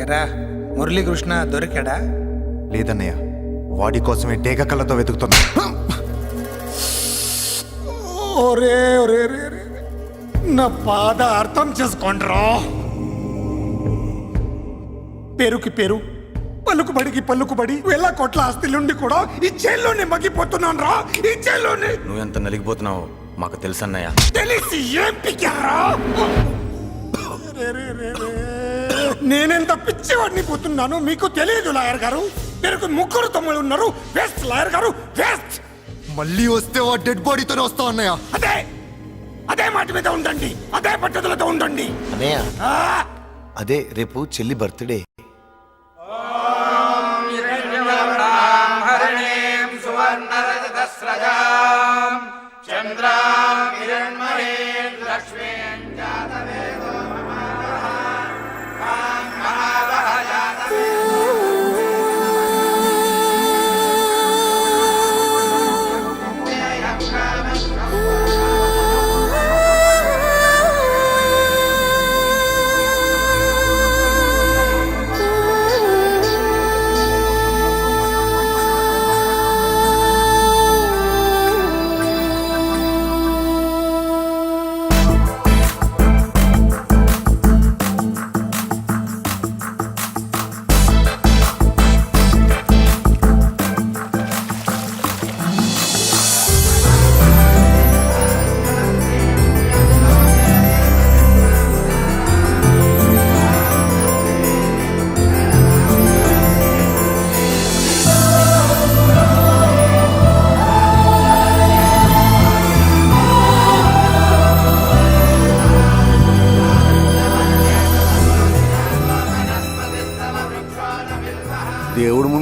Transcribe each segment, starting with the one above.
ఎరా మురళీకృష్ణ దొరికాడా లేదన్నయ్య వాడి కోసమే డేగ కళ్ళతో వెతుకుతున్నా ఒరే ఒరే. నా బాధ అర్థం చేసుకోండిరా పేరుకి పేరు పలుకుబడికి పలుకుబడి వేల కోట్ల ఆస్తిలుండి కూడా ఈ జైల్లోనే మగ్గిపోతున్నాను రా ఈ జైల్లోనే నువ్వెంత నలిగిపోతున్నావో మాకు తెలుసన్నయ్య తెలిసి ఏం పిక్కారా రే, రే, రే, రే. నేనెంత పిచ్చివాడిని పోతున్నాను మీకు తెలియదు లాయర్ గారు. పేరుకు ముగ్గురు తమ్ముళ్ళు ఉన్నారు. వేస్ట్ లాయర్ గారు. వేస్ట్. మళ్ళీ వస్తే ఆ డెడ్ బాడీతోనే వస్తావు అన్నయ్య. అదే. అదే మాట మీద ఉండండి. అదే పట్టుదలతో ఉండండి. అన్నయ్య ఆ! అదే రేపు చెల్లి బర్త్డే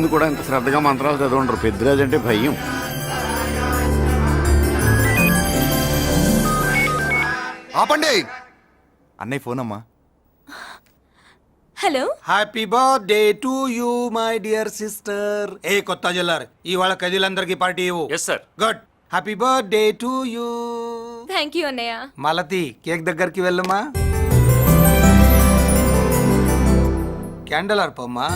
ముందు కూడా ఇంత శ్రద్ధగా మంత్రాలు చదవంటారు పెద్దరాజు అంటే భయం. ఆపండి. అన్నయ్య ఫోన్ అమ్మా hello. Happy birthday to you my dear sister ఏ కొత్త జల్లార్. ఇవాళ కదిలందరికి పార్టీ ఇవ్వు. Yes sir good happy birthday to you thank you అన్నయ్య. మలతి కేక్ దగ్గరికి వెళ్ళమ్మా. క్యాండల్ అర్పమ్మా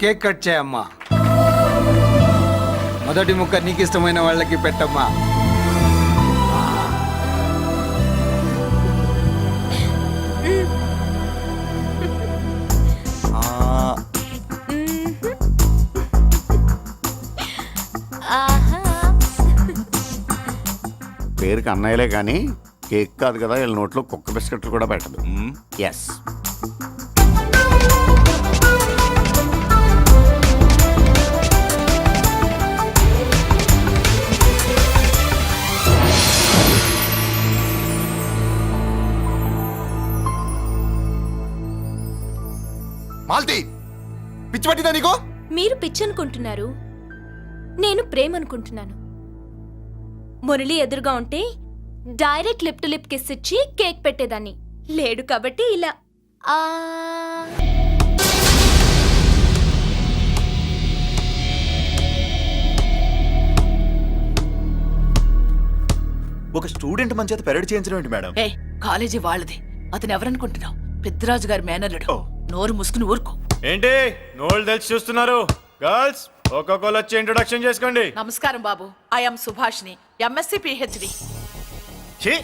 కేక్ కట్ చేయమ్మా. మొదటి ముక్క నీకు ఇష్టమైన వాళ్ళకి పెట్టమ్మా. పేరుకి అన్నయ్యలే కానీ కేక్ కాదు కదా వీళ్ళ నోట్లో కుక్క బిస్కెట్లు కూడా పెట్టదు. ఎస్ పిచ్చి పట్టిందా నీకు? మీరు పిచ్చి అనుకుంటున్నారు నేను ప్రేమ అనుకుంటున్నాను మురళి ఎదురుగా ఉంటే direct lip to lip kiss ఇచ్చి కేక్ పెట్టేదాన్ని. లేడు కాబట్టి ఇలా. ఆ. ఒక స్టూడెంట్ మన చేత పెరడ్ చేయించడం ఏంటి మేడం? ఏ కాలేజీ వాళ్ళది. అతను ఎవరనుకుంటున్నావు? పెద్దరాజు గారి మేనల్లుడు. నోరు ముసుకుని ఊరుకో. ఏంటి నోళ్ళు తెలిసి చూస్తున్నారు? గర్ల్స్ ఒక్కొక్కరు వచ్చి ఇంట్రొడక్షన్ చేసుకోండి. నమస్కారం బాబు. ఐఎమ్ సుభాష్ని ఎంఎస్సి పిహెచ్డి ఛీ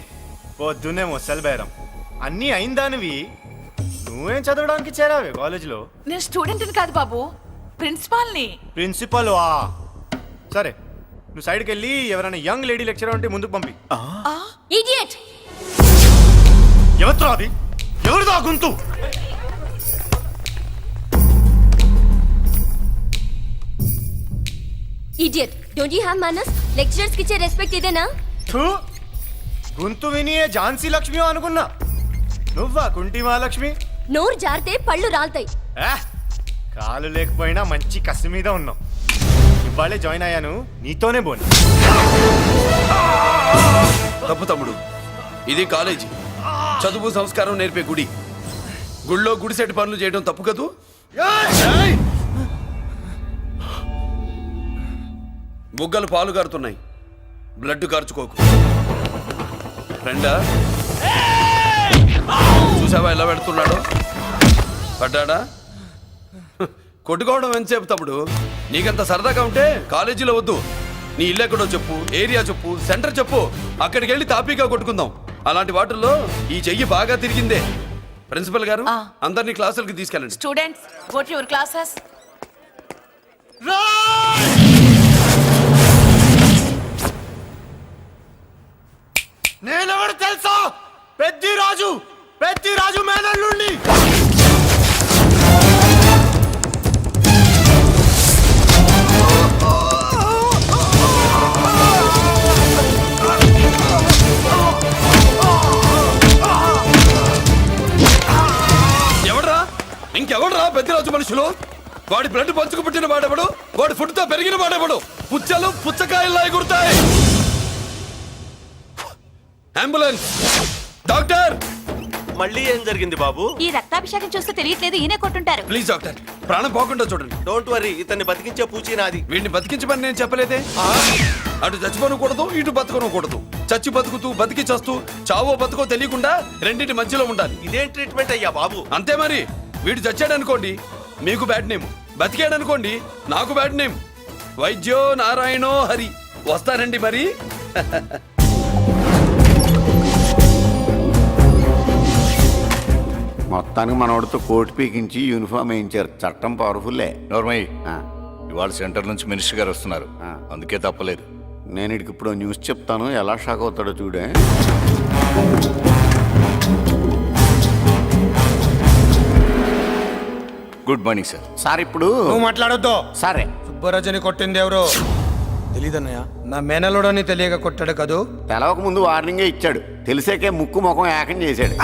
పొద్దున్నే ముసలి బేరం. అన్నీ అయిందానివి. నువ్వేం చదవడానికి చేరావే కాలేజీలో? నేను స్టూడెంట్ని కాదు బాబు ప్రిన్సిపాల్ని. ప్రిన్సిపల్ వా? సరే నువ్వు సైడ్కి వెళ్ళి ఎవరైనా యంగ్ లేడీ లెక్చరర్ ఉంటే ముందుకు పంపి. ఇడియట్ ఎవరితో అది? ఎవరిదో ఆ గొంతు? ఇడియట్ డోంట్ యూ హ్యావ్ మనస్ లెక్చరర్స్కి ఇచ్చే రెస్పెక్ట్ ఇదేనా థూ. గొంతు విని ఏ ఝాన్సీ లక్ష్మి అనుకున్నా. నువ్వా కుంటి మహాలక్ష్మి? నోరు జారితే పళ్ళు రాల్తాయి. ఆ, కాలు లేకపోయినా మంచి కసి మీద ఉన్నావు ఇవాళే జాయిన్ అయ్యాను నీతోనే బోని. తప్పు తమ్ముడు. ఇది కాలేజీ. చదువు సంస్కారం నేర్పే గుడి. గుళ్ళో గుడిసెట్టి పనులు చేయడం తప్పు కదూ? బుగ్గలు పాలు కారుతున్నాయి బ్లడ్ కార్చుకోకు ఫ్రెండా చూసావా ఎలా పెడుతున్నాడు? పడ్డాడా? కొట్టుకోవడం ఎంతసేపు తమ్ముడు? నీకంత సరదాగా ఉంటే కాలేజీలో వద్దు. నీ ఇల్లు ఎక్కడో చెప్పు ఏరియా చెప్పు సెంటర్ చెప్పు. అక్కడికి వెళ్ళి తాపీగా కొట్టుకుందాం. అలాంటి వాటిల్లో ఈ చెయ్యి బాగా తిరిగిందే. ప్రిన్సిపల్ గారు. అందరినీ క్లాసులకి తీసుకెళ్ళండి. స్టూడెంట్స్ యువర్ క్లాసెస్ నేనెవరు తెలుసా? పెద్ది రాజు పెద్ది రాజు మేనల్లుండి ఎవడ్రా? ఇంకెవడ్రా పెద్దరాజు మనుషులు? వాడి బ్లడ్ పంచుకు పుట్టిన వాడెవడు? వాడి ఫుడ్తో పెరిగిన వాడెవడు? పుచ్చలు పుచ్చకాయల్లా ఎగురుతాయి అంబులెన్స్ డాక్టర్ మళ్ళీ ఏం జరిగింది బాబు? ఈ రక్తాభిషేకం చూస్తే తెలియట్లేదు ఈయనే కొట్టుంటారు. ప్లీజ్ డాక్టర్ ప్రాణం పోకుండా చూడండి. డోంట్ వరీ ఇతన్ని బతికించే పూచి నాది. వీడిని బతికించమని నేను చెప్పలేదే? అటు చచ్చిపోనకూడదు ఇటు బతకనకూడదు. చచ్చి బతుకుతూ బతికి చస్తూ చావో బతుకో తెలియకుండా రెండింటి మధ్యలో ఉండాలి. ఇదేం ట్రీట్మెంట్ అయ్యా బాబు? అంతే మరి. వీడు చచ్చాడనుకోండి మీకు బ్యాడ్ నేమ్ బతికాడనుకోండి నాకు బ్యాడ్ నేమ్ వైద్యో నారాయణో హరి. వస్తారండి మరి. మొత్తానికి మనోడితో కోట్ పీకించి యూనిఫామ్ వేయించారు. చట్టం పవర్ఫుల్లే నోర్మయ్య ఇవాళ సెంటర్ నుంచి మినిస్టర్ గారు వస్తున్నారు. అందుకే తప్పలేదు. నేను ఇడికి ఇప్పుడు న్యూస్ చెప్తాను. ఎలా షాక్ అవుతాడో చూడే. గుడ్ మార్నింగ్ సార్ సార్ ఇప్పుడు నువ్వు మాట్లాడొద్దు. సరే. సుబ్బరాజుని కొట్టింది ఎవరు? తెలీదన్నయ్య నా మేనలోడని తెలియక కొట్టాడు కదూ? తెలవక ముందు వార్నింగే ఇచ్చాడు. తెలిసాకే ముక్కు ముఖం ఏకం చేశాడు.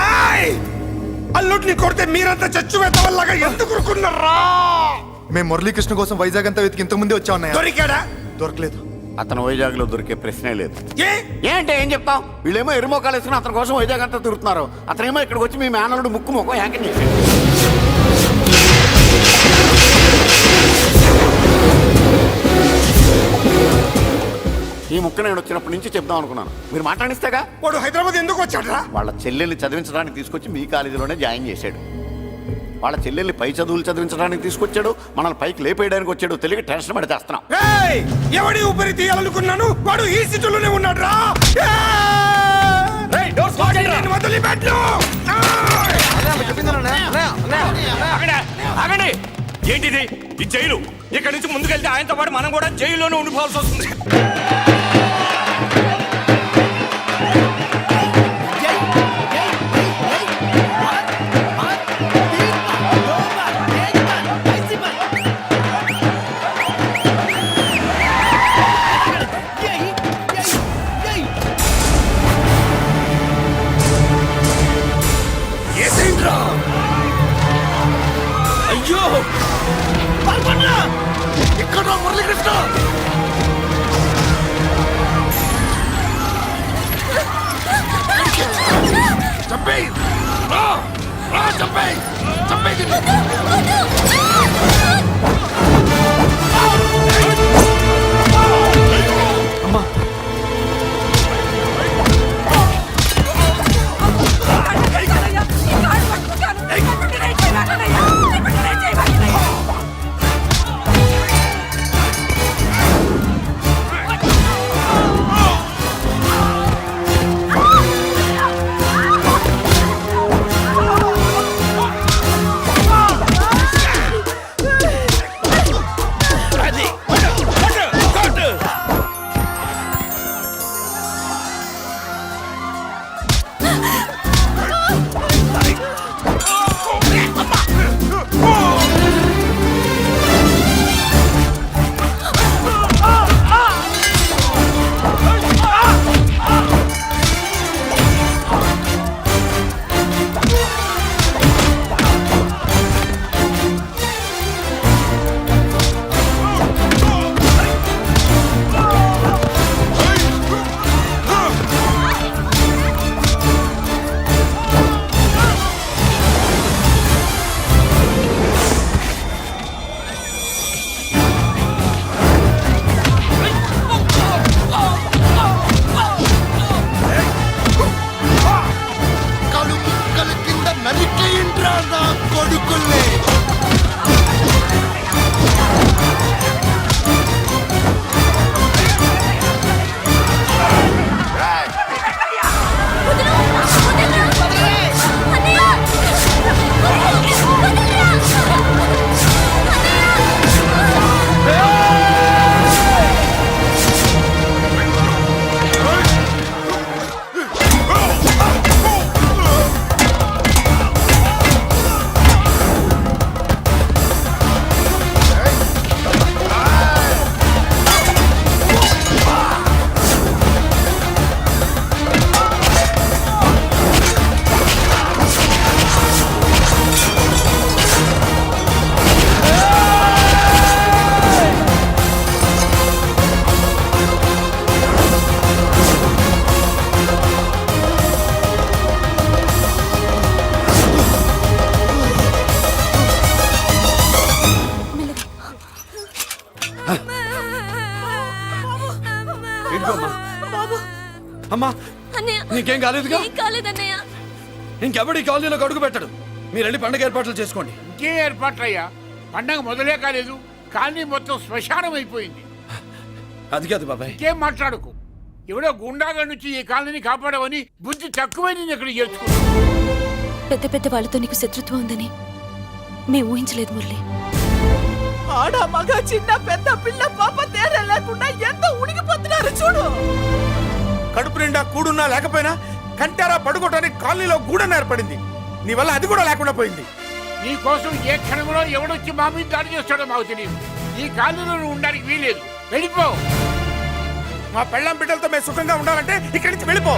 అల్లుడిని కొడితే మీరంతా చచ్చు వల్లగా ఎందుకు ఊరుకున్నారా? మేము మురళీకృష్ణ కోసం వైజాగ్ అంతా వెతికి ఇంతకు ముందే వచ్చా ఉన్నాయా దొరికాడా? దొరకలేదు. అతను వైజాగ్లో దొరికే ప్రశ్నే లేదు. ఏ? ఏంటి ఏం చెప్తాం వీళ్ళేమో ఎరుమోకాలు వేసుకుని అతని కోసం వైజాగ్ అంతా తిరుగుతున్నారు. అతనేమో ఇక్కడికి వచ్చి మీ మేనలుడు ముక్కు ముఖం ఏకం చేశాడు. ఈ ముక్క నేను వచ్చినప్పటి నుంచి చెప్దాం అనుకున్నాను. మీరు మాట్లాడిస్తేగా? వాడు హైదరాబాద్ ఎందుకు వచ్చాడరా? వాళ్ళ చెల్లెల్ని చదివించడానికి తీసుకొచ్చి మీ కాలేజీలోనే జాయిన్ చేశాడు. వాళ్ళ చెల్లెల్ని పై చదువులు చదివించడానికి తీసుకొచ్చాడు మనల్ని పైకి లేపేయడానికి వచ్చాడు తెలియక టెన్షన్ పడి చేస్తున్నాం. ఏయ్! ఎవడి ఊపిరి తీయాలనుకున్నాను? వాడు ఈ సిటీలోనే ఉన్నాడు రా ఏంటిది? ఈ జైలు. ఇక్కడి నుంచి ముందుకెళ్తే ఆయనతో పాటు మనం కూడా జైల్లోనే ఉండిపోవాల్సి వస్తుంది. ఇక్కడ మురళీకృష్ణ! చంపేయి! రా! రా చంపేయ్! చంపేయ్ నీకేం కాలేదుగా? ఏం కాలేదన్నయ్య? ఇంకెవడి కాలనీలో అడుగు పెట్టడు. మీరు వెళ్ళి పండగ ఏర్పాట్లు చేసుకోండి. ఇంకే ఏర్పాట్లయ్యా? పండగ మొదలే కాలేదు కానీ మొత్తం శ్మశానం అయిపోయింది అది కాదు బాబాయ్. ఇంకేం మాట్లాడుకు? ఎవడో గుండాగా నుంచి ఈ కాలనీని కాపాడవని బుద్ధి తక్కువై నేను ఇక్కడ చేర్చుకున్నా. పెద్ద పెద్ద వాళ్ళతో నీకు శత్రుత్వం ఉందని మేము ఊహించలేదు మురళి. ఆడ మగ చిన్న పెద్ద పిల్ల పాప తేడా లేకుండా ఎంత ఉడికిపోతున్నారు చూడు. కడుపు నిండా కూడున్నా లేకపోయినా కంటారా పడుకోవటానికి కాలనీలో గూడన ఏర్పడింది. నీ వల్ల అది కూడా లేకుండా పోయింది. నీ కోసం ఏ క్షణంలో ఎవడొచ్చి మా మీద దాడి చేస్తాడో మాకు తెలియదు. ఈ కాలనీలో నువ్వు ఉండడానికి వీలేదు వెళ్ళిపో. మా పెళ్ళం బిడ్డలతో మేము సుఖంగా ఉండాలంటే ఇక్కడి నుంచి వెళ్ళిపో.